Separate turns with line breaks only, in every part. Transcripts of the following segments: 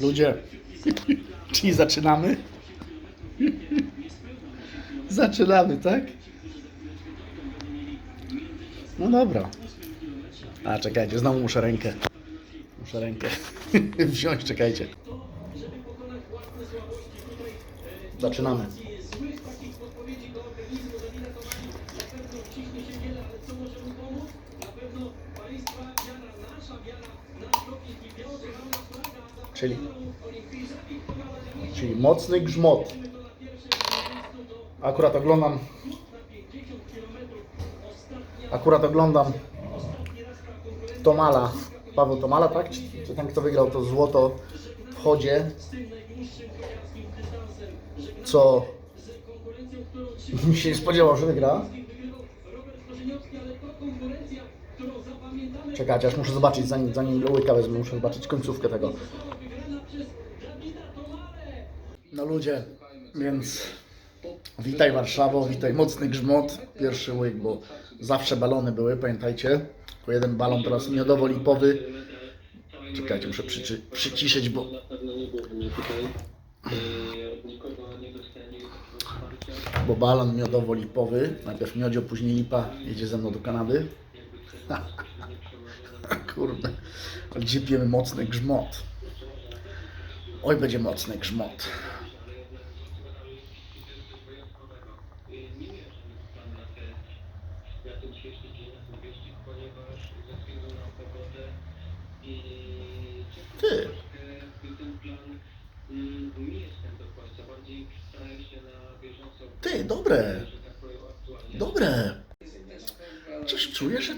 Ludzie, czyli zaczynamy? Zaczynamy, tak? No dobra. A czekajcie, znowu muszę rękę. Muszę rękę wziąć, czekajcie. Zaczynamy. Czyli, czyli mocny grzmot. Akurat oglądam. Akurat oglądam Tomala. Paweł Tomala, tak? Czy, czy ten, kto wygrał to złoto w chodzie? Co mi się nie spodziewał, że wygra. Czekajcie, aż muszę zobaczyć, zanim, zanim łyka wezmę, muszę zobaczyć końcówkę tego. No ludzie, więc witaj Warszawo, witaj mocny grzmot, pierwszy łyk, bo zawsze balony były, pamiętajcie. Tylko jeden balon teraz miodowo-lipowy. Czekajcie, muszę przyczy, przyciszyć, bo bo balon miodowo-lipowy, najpierw miodzio, później lipa, jedzie ze mną do Kanady. Kurde, gdzie pijemy mocny grzmot. Oj, będzie mocny grzmot.
Ja ten dzisiejszy dzień na wyścig, ponieważ ze względu na pogodę i
Ty,
jakby ten plan mm, nie jestem do końca. Bardziej staram się na bieżąco,
ty, dobre, dobre. Coś czuję, że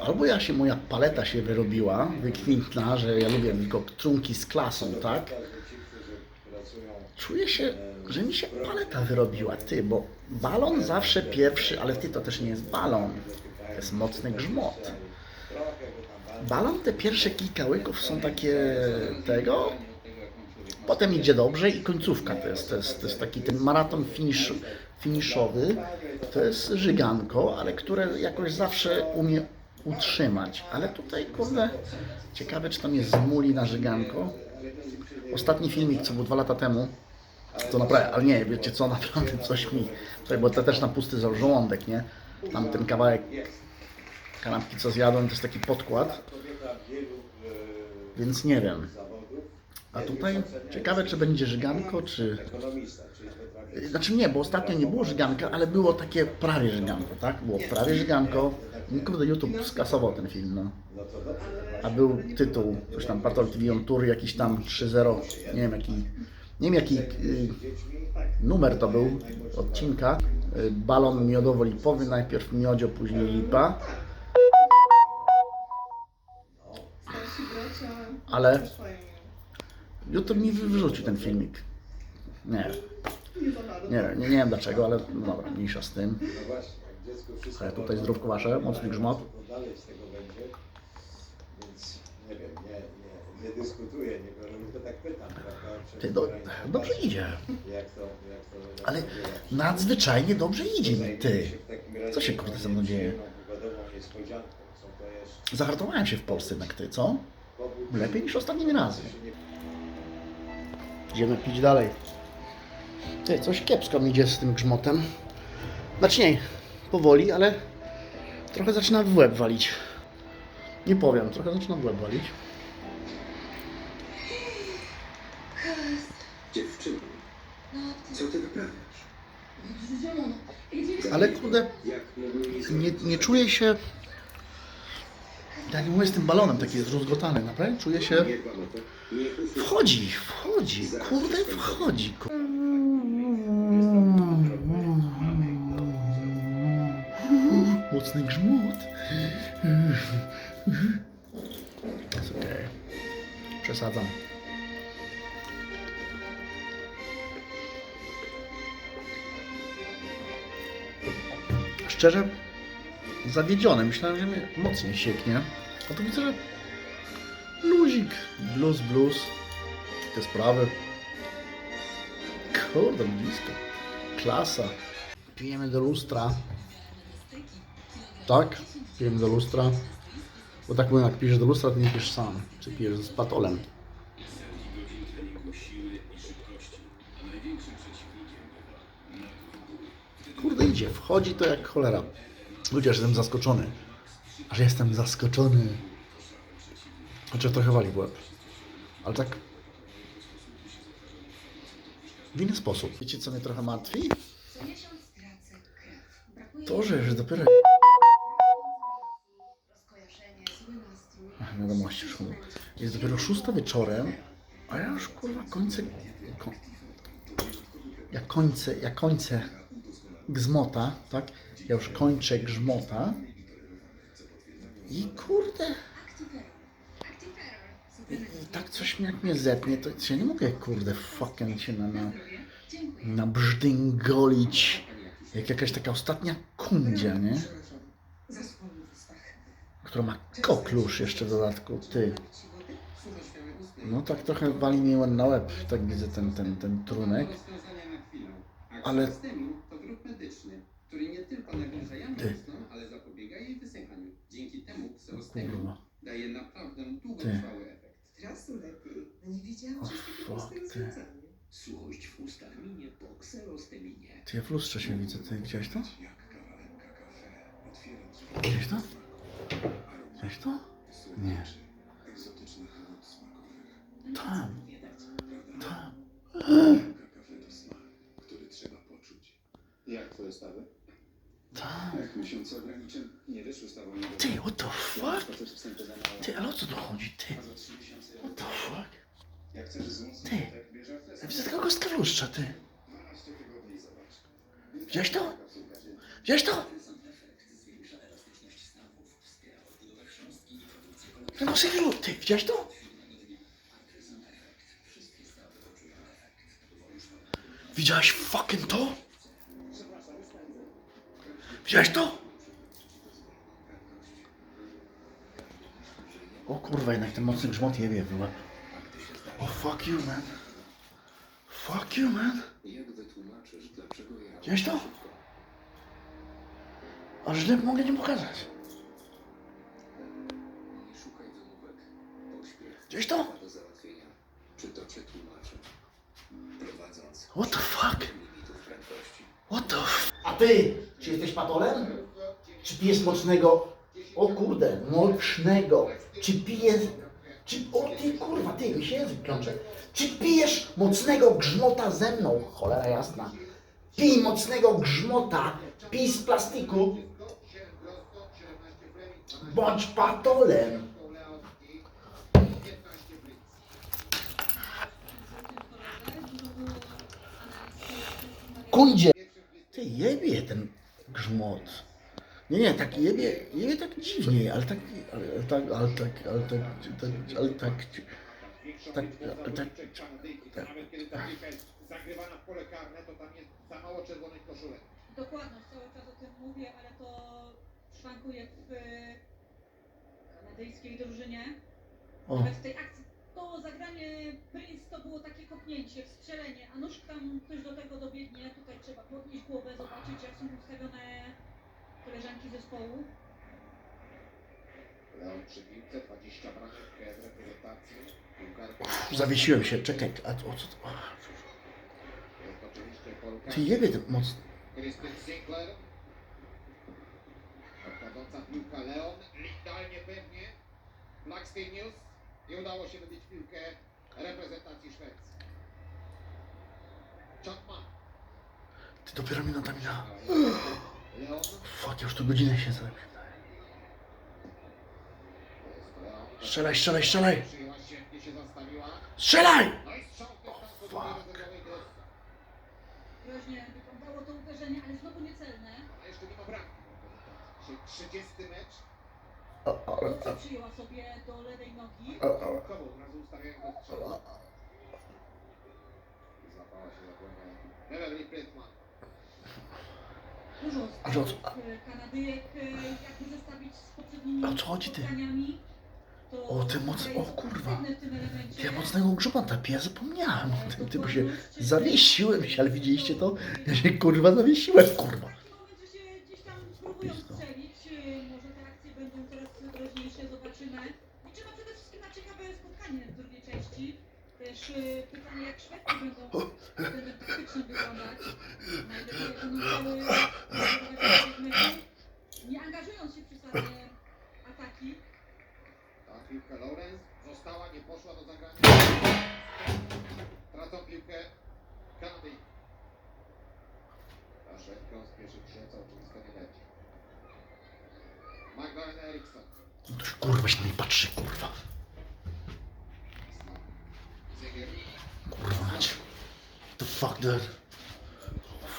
albo ja się, moja paleta się wyrobiła, wykwintna, że ja lubię tylko trunki z klasą, tak? Czuję się, że mi się paleta wyrobiła, ty, bo balon zawsze pierwszy, ale ty, to też nie jest balon, to jest mocny grzmot. Balon, te pierwsze kilka łyków są takie tego, potem idzie dobrze i końcówka to jest, to jest, to jest taki ten maraton finish, finiszowy, to jest żyganko, ale które jakoś zawsze umie utrzymać. Ale tutaj, kurde, ciekawe czy to mnie zmuli na żyganko. Ostatni filmik, co był dwa lata temu, to naprawdę, ale nie, wiecie co, naprawdę coś mi, tutaj, bo to też na pusty żołądek, nie? Tam ten kawałek kanapki, co zjadłem, to jest taki podkład, więc nie wiem. A tutaj ciekawe, czy będzie żyganko, czy... Znaczy nie, bo ostatnio nie było żyganka, ale było takie prawie żyganko, tak? Było prawie żyganko. No Kurde, YouTube skasował ten film, no. A był tytuł, coś tam, Patrol TV on Tour, jakiś tam 3.0, nie wiem jaki, nie wiem jaki y, numer to był odcinka. Y, balon miodowo-lipowy, najpierw miodzio, później lipa. Ale YouTube mi wy- wyrzucił ten filmik. Nie. Nie, nie, nie wiem dlaczego, ale no dobra, mniejsza z tym. Ale tutaj zdrówko wasze, mocny grzmot.
nie wiem, nie, nie, nie dyskutuję, nie tak pytam?
Ty, do, dobrze idzie.
Jak to, jak to
Ale nadzwyczajnie dobrze idzie mi, ty. Co się kurde ze mną dzieje? Zahartowałem się w Polsce jednak ty, co? Lepiej niż
się nie
Idziemy pić dalej. Ty, coś kiepsko mi idzie z tym grzmotem. Znaczy nie, powoli, ale trochę zaczyna w łeb walić. Nie powiem, trochę zaczyna w łeb walić.
Dziewczyno, co ty wyprawiasz?
Ale kurde, nie, nie czuję się... Tak jak mówię z tym balonem, taki jest rozgotany, naprawdę czuję się...
Nie. Nie.
Wchodzi, wchodzi, kurde, wchodzi. ku- Mocny grzmot. Jest okej. Przesadzam. Szczerze, zawiedziony. Myślałem, że mnie mocniej sieknie. A tu widzę, że luzik. Blues, blues. Te sprawy. Kurde, blisko. Klasa. Pijemy do lustra. Tak? Pijemy do lustra. Bo tak mówią, jak pijesz do lustra, to nie pijesz sam. Czy pijesz z patolem. Kurde idzie, wchodzi to jak cholera. Chociaż jestem zaskoczony. Aż jestem zaskoczony. Chociaż trochę wali w łeb. Ale tak... W inny sposób. Wiecie co mnie trochę martwi? To, że już dopiero... Wiadomości już mówię. Jest dopiero szósta wieczorem, a ja już kurwa kończę... Ko... Ja kończę, ja kończę gzmota, tak? Ja już kończę grzmota. I kurde... I, tak coś mnie, jak mnie zepnie, to ja nie mogę kurde fucking się na, na,
Dziękuję.
nabrzdęgolić. Jak jakaś taka ostatnia kundzia, nie? Która ma koklusz jeszcze w dodatku, ty. No tak trochę wali mi na łeb, tak widzę ten, ten, ten trunek. Ale- Ty. Kurwa.
daje naprawdę długotrwały efekt.
Teraz lepiej. Nie wiedziałam, że rozwiązanie.
Suchość w ustach minie po kserosteminie.
Ty ja w lustrze się widzę, ty widziałeś to? Widziałeś to? Widziałeś to? Nie. Tam. Tam.
Jak twoje stawy?
Tam.
Jak miesiące ograniczeń nie wyszły z tobą.
Ty, what the fuck? Ty, ale o co tu chodzi, ty? What the fuck?
Jak chcesz wzmocnić
Ty. widzę tylko kostkę w lustrze, ty.
12 tygodni, zobacz.
Widziałeś to? Widziałeś to? W lustrze, ty, widziałeś to? Widziałeś fucking to? Widziałeś to? O kurwa, jednak ten mocny grzmot jebie w łeb. O fuck you, man. Fuck you, man. Widziałeś to? A źle mogę nie pokazać. Widziałeś to?
Do załatwienia. Czy to cię tłumaczy? Prowadząc
What the fuck? What the f... A ty, czy jesteś patolem? Czy pijesz mocnego... O kurde, mocnego. Czy pijesz... Czy... O ty kurwa, ty, mi się język. Czy pijesz mocnego grzmota ze mną? Cholera jasna. Pij mocnego grzmota. Pij z plastiku. Bądź patolem. Kundzie! Ty jebie ten grzmot. Nie, nie, tak jebie, jebie tak dziwnie, ale tak, ale, ale tak, ale tak, ale tak, tak, ale tak, tak, ale tak, tak,
Nawet kiedy ta piłka jest zagrywana w pole karne, to tam jest za mało czerwonych koszulek.
Dokładność, cały czas o tym mówię, ale to szwankuje w e, kanadyjskiej drużynie.
o,
Nawet w tej akcji to zagranie Prince to było takie kopnięcie, wstrzelenie, a nóż tam ktoś do tego dobiegnie. Tutaj trzeba podnieść głowę, zobaczyć jak są ustawione koleżanki zespołu.
Leon przy piłce, 20 bramek w reprezentacji. Piłkarka
zawiesiłem się, czekaj, a o co to?
jest oczywiście Polka.
Ty jebie ten mocno.
Krystyn Sinclair. Odchodząca piłka Leon. Idealnie pewnie. Blackstein News. Nie udało się wybić piłkę reprezentacji Szwecji. Chapman.
Ty dopiero minuta minęła.
Leon.
Fuck, ja już tu godzinę się zrobię. Strzelaj, strzelaj, strzelaj!
Przyjęła świetnie się zastawiła.
Strzelaj!
No i strzał w
fuck.
do rezerwowej gry.
Groźnie wyglądało to uderzenie, ale znowu niecelne.
Ale jeszcze nie ma bramki. Czy 30 mecz.
Przyjęła sobie do lewej nogi.
razu się za głowę. Beverly.
Dużo strzałów, e, Kanadyjek, e, jakby zestawić z poprzednimi
A o co chodzi, ty? O, ty moc- o, kurwa. Ja mocnego grzmota piję, zapomniałem o tym, ty, bo się zawiesiłem się, ale widzieliście to? Ja się kurwa zawiesiłem, kurwa.
Y, pytanie, jak Szwedki będą względem taktycznym wyglądać. Nie angażując się przesadnie ataki.
Ta piłka Lorenz została, nie poszła do zagrania. Tracą piłkę Kanady. Ta szybko spieszy się, co oczywiste nie będzie. Magdalena Eriksson.
To już kurwa się na mnie patrzy, kurwa.
Zygier.
Kurwa mać. What the fuck, dude?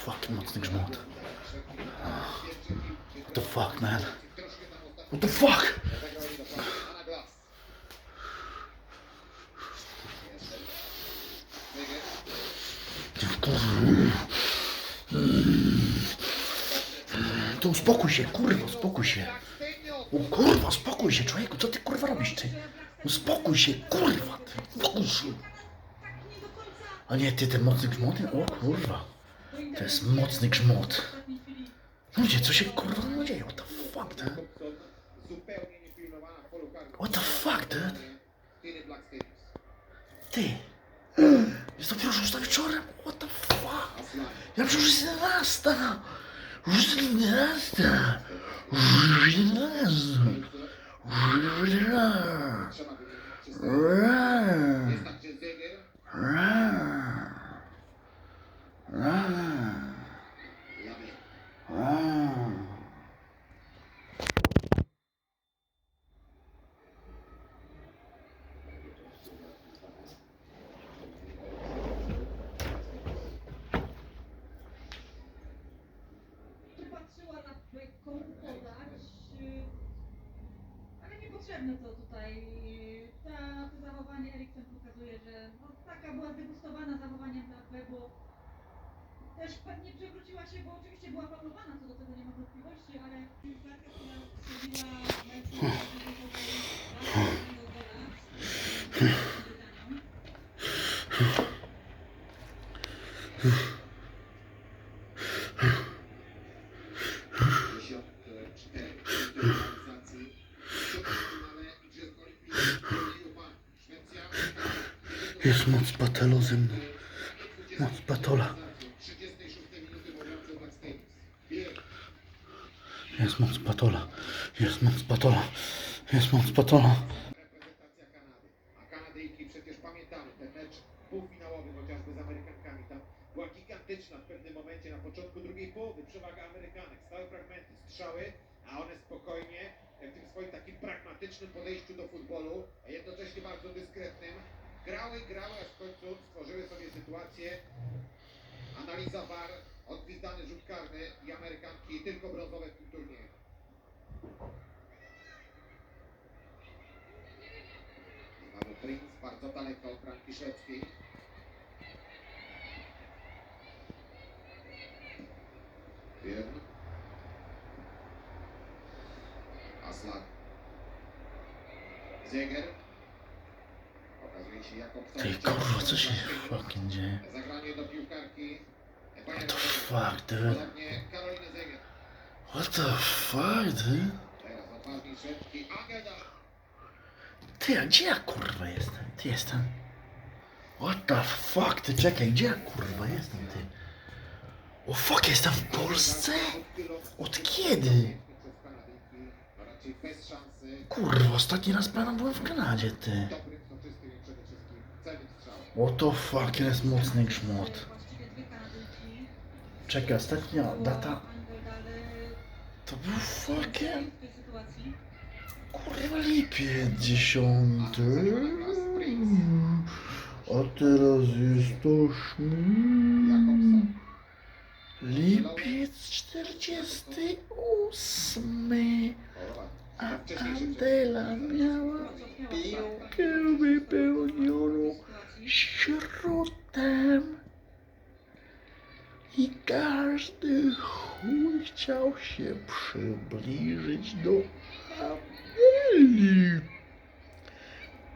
Fucking mocny grzmot. What the fuck, man? What the fuck? To uspokój się, kurwa, uspokój się. O kurwa, uspokój się, człowieku, co ty kurwa robisz, ty? Uspokój się, kurwa, ty, uspokój się. A nie, ty, ten mocny grzmot? O kurwa. To jest mocny grzmot. Ludzie, co się kurwa dzieje? What the fuck,
karnym.
What the fuck, dude? Ty. Jest dopiero szósta wieczorem? What the fuck? Ja przecież jest 11. Już jest 11. Już jest 11. Już jest 11.
Ale niepotrzebne to tutaj. Ta, to zachowanie Eriksen pokazuje, że no, taka była zdegustowana zachowaniem bo też pewnie przewróciła się, bo oczywiście była faulowana, co do tego nie ma wątpliwości, ale która meczu bardzo gola,
Dziesiątkę cztery. Rywalizacji. Ćwierćfinale Igrzysk Olimpijskich w turnieju Bar. Szwecja.
Jest moc patelo ze mną. Moc patola.
36 minuty mówiące Black Stadiums. Bieg.
Jest moc patola. Jest moc patola. Jest moc patola.
1 Aslan Okazuje się jako.
Ty kurwa, co się fucking dzieje?
Zagranie do piłkarki
What the fuck, dude? What the fuck, dude? Ty, a gdzie ja kurwa jestem? Ty jestem? What the fuck, ty czekaj, gdzie ja kurwa jestem, ty? O fuck, jestem w Polsce? Od kiedy? Kurwa, ostatni raz pana byłem w Kanadzie, ty. What the fuck, jest mocny grzmot. Czekaj, ostatnia data to był fucking kurwa lipiec dziesiąty. A teraz jest ośmiu. Lipiec czterdziesty ósmy. A Adela miała piłkę wypełnioną śrutem. I każdy chuj chciał się przybliżyć do Adeli,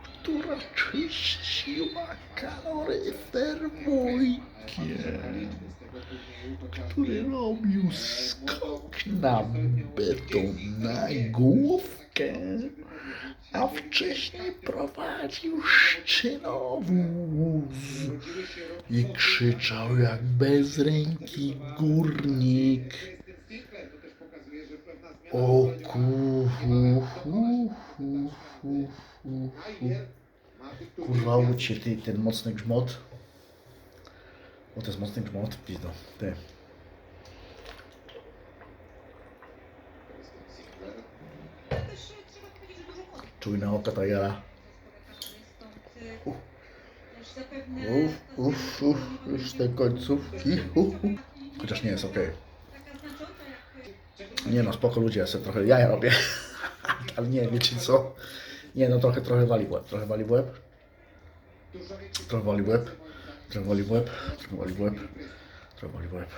która czyściła kaloryfer wujkiem, który robił skok na beton na główkę. a wcześniej prowadził szczynowóz i krzyczał jak bez ręki górnik. O ku, hu, hu, hu, hu, hu. Kurwa, łódź ten mocny grzmot. O, to jest mocny grzmot, pizdo, ty. Czujne oko Tigera. Uff, uff, uff, już te końcówki. Uf, uf. Chociaż nie jest
jak
Nie no, spoko ludzie, ja sobie trochę jaja robię. Ale nie, wiecie co? Nie no, trochę, trochę wali w łeb, trochę wali w łeb. Trochę wali w łeb. Trochę wali w łeb, trochę wali w łeb. Trochę wali w łeb.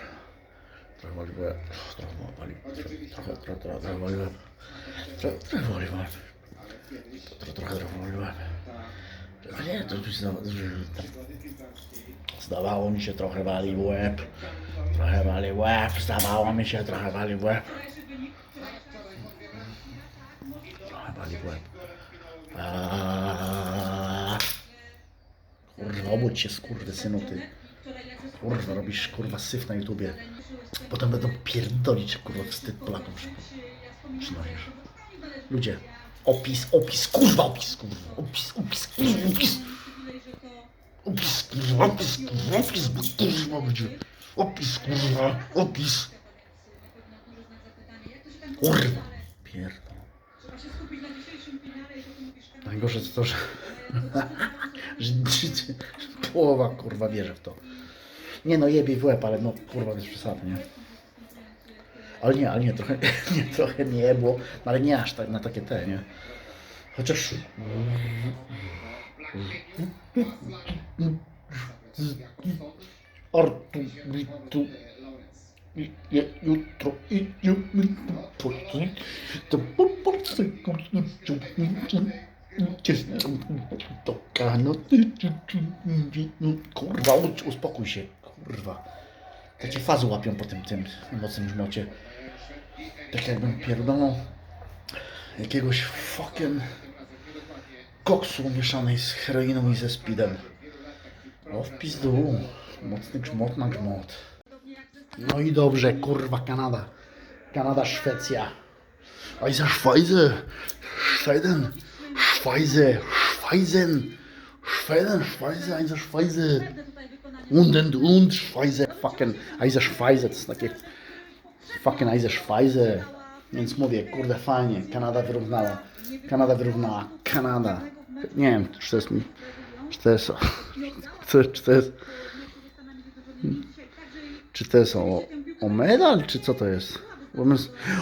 Trochę wali w łeb. Trochę wali, trochę, trochę, trochę, trochę wali w łeb. Trochę, trochę wali w łeb. Trochę, trochę, trochę wali w łeb. A nie, to już zda- zdawało mi się trochę wali w łeb. Trochę wali w łeb, zdawało mi się trochę wali w łeb. Trochę wali w łeb. Aaaa. Kurwa, obudź się, skurwysynu, ty. Kurwa, robisz kurwa syf na YouTubie. Potem będą pierdolić, kurwa, wstyd Polakom. przynosisz. Ludzie, opis, opis, kurwa, opis, kurwa, opis, opis, kurwa, opis. Opis, kurwa, opis, kurwa, opis, bo kurwa będzie. Opis, kurwa, opis. Kurwa. Pierdol. Najgorsze to że połowa kurwa wierzy w to. Nie no, jebie w łeb, ale no kurwa bez przesady, nie? Ale nie, ale nie, trochę nie, trochę nie jebło, no, ale nie aż tak na takie te, nie? Chociaż... Artu, bitu, i- je- jutro do Polski, to po Polsce Kurwa, uspokój się, kurwa. Takie fazy łapią po tym, tym mocnym żmocie. Tak jakbym pierdolą jakiegoś fucking koksu mieszanej z heroiną i ze speedem. O, w pizdu. Mocny grzmot na grzmot. No i dobrze, kurwa, Kanada. Kanada, Szwecja. Oj, za Schweize. Schweize. Schweizen. Schweden, Schweize, za Schweize. Und und und Schweize. Fucking, za Schweize. Takie fucking za Schweize. Więc mówię, kurde, fajnie. Kanada wyrównała. Kanada wyrównała. Kanada. Nie wiem, czy to jest. Czy to jest. Czy, to jest. Czy to jest o, o medal, czy co to jest?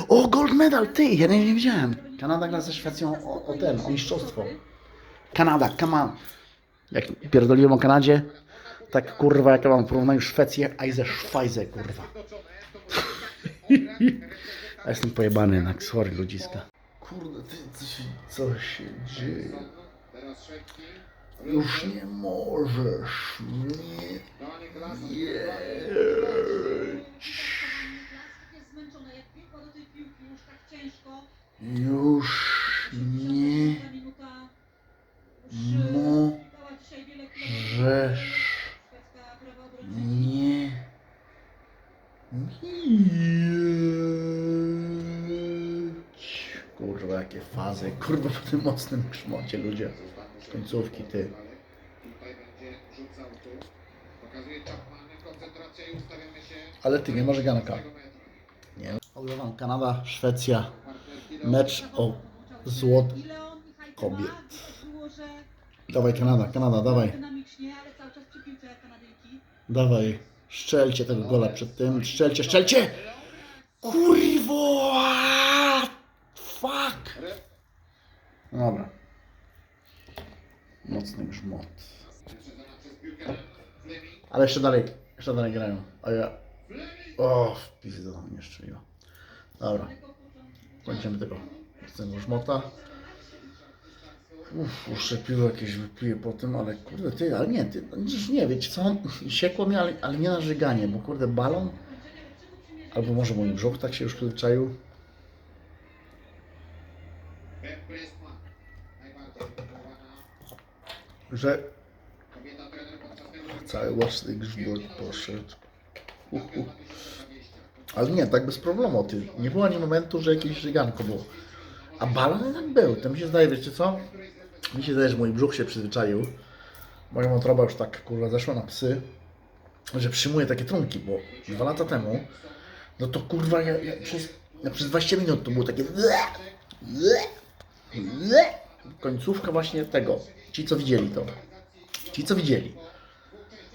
O, gold medal, ty! Ja nie, nie widziałem. Kanada gra ze Szwecją o, o ten, o mistrzostwo. Kanada, come on. Jak pierdoliłem o Kanadzie, tak kurwa, jak ja mam w porównaniu Szwecję, a i ze Szwajzę, kurwa. Ja jestem pojebany jednak, sorry ludziska. Kurde, ty, co się, co się dzieje? Już nie możesz mnie jeść.
Już
nie
Ta minuta już
mo
dała dzisiaj wiele
żesz
Szwedzka prawa obrońcy.
nie mieć. Kurwa, jakie fazy. Kurwa, po tym mocnym grzmocie, ludzie. Końcówki, ty. Ale ty, nie masz ganka. Nie. Oglądam Kanada, Szwecja. Mecz o złot kobiet. Dawaj Kanada, Kanada, dawaj. Dawaj. Szczelcie tego gola przed tym. Szczelcie, szczelcie! Kurwa! Fuck! No dobra. Mocny
piłkę Fleming.
Ale jeszcze dalej, jeszcze dalej grają. A ja... O, w pizdo nie szczeliło. Dobra, kończymy tego z żmota. Uff, jeszcze piwo jakieś wypiję po tym, ale kurde, ty, ale nie, ty, no dziś nie, wiecie co, siekło mnie, ale, ale nie na żyganie, bo kurde, balon, albo może mój brzuch tak się już przyzwyczaił. Że cały łasny grzbiot poszedł. Uh, uh. Ale nie, tak bez problemu, ty. Nie było ani momentu, że jakieś żyganko było. A balon jednak był. To mi się zdaje, wiecie co? Mi się zdaje, że mój brzuch się przyzwyczaił. Moja wątroba już tak kurwa zeszła na psy, że przyjmuje takie trunki, bo dwa lata temu, no to kurwa ja, ja przez, ja przez 20 minut to było takie końcówka właśnie tego. Ci co widzieli to. Ci co widzieli.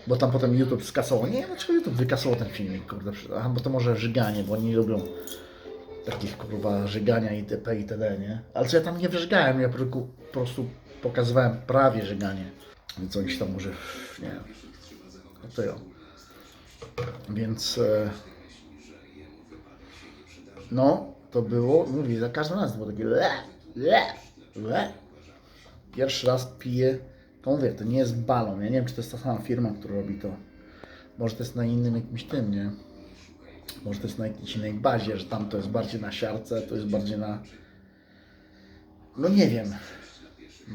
Bo tam potem YouTube skasował. Nie wiem dlaczego YouTube wykasował ten filmik, kurde. Aha, bo to może żyganie, bo oni lubią takich kurwa żygania itp. itd. nie? Ale co ja tam nie wyżygałem, ja po prostu- po prostu pokazywałem prawie żyganie. Więc oni się tam może, nie wiem. No to ja. Więc e, no, to było, mówię, za każdym razem było takie le, le, le. Pierwszy raz piję, to mówię, to nie jest balon. Ja nie wiem, czy to jest ta sama firma, która robi to. Może to jest na innym jakimś tym, nie? Może to jest na jakiejś innej bazie, że tam to jest bardziej na siarce, to jest bardziej na... No nie wiem.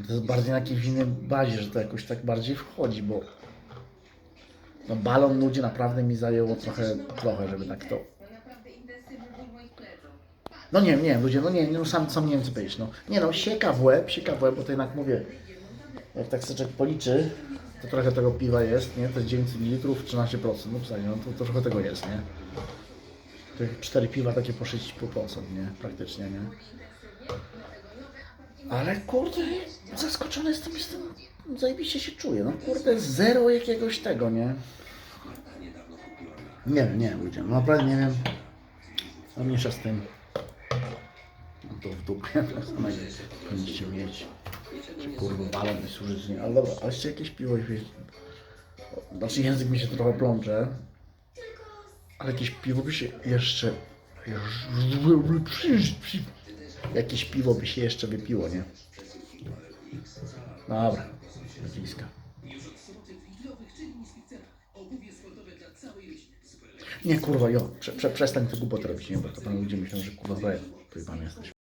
To jest bardziej na jakiejś innej bazie, że to jakoś tak bardziej wchodzi, bo... No balon ludzie naprawdę mi zajęło trochę, trochę, żeby tak to... No nie, nie, ludzie, no nie, no sam, sam nie wiem co powiedzieć, no. Nie no, sieka w łeb, sieka w łeb, bo to jednak mówię, jak tak człowiek policzy, to trochę tego piwa jest, nie? To jest 900 ml, 13%, no zasadzie, no to, trochę tego jest, nie? Tych 4 piwa takie po 6,5%, nie? Praktycznie, nie? Ale kurde, zaskoczony jestem, jestem, zajebiście się czuję, no kurde, zero jakiegoś tego, nie? Nie wiem, nie wiem, ludzie, no naprawdę nie wiem. A mniejsza z tym. No to w dupie, będziecie mieć. Kurwa balon jest użyteczny. Ale dobra, a jeszcze jakieś piwo jakieś... Znaczy język mi się trochę plącze. Ale jakieś piwo by się jeszcze... Jakieś piwo by się jeszcze wypiło, nie? Dobra, bliska. Nie kurwa, jo, prze, prze, przestań te głupoty robić, nie? Bo to pan ludzie myślą, że kurwa zdaje. Pan jesteś.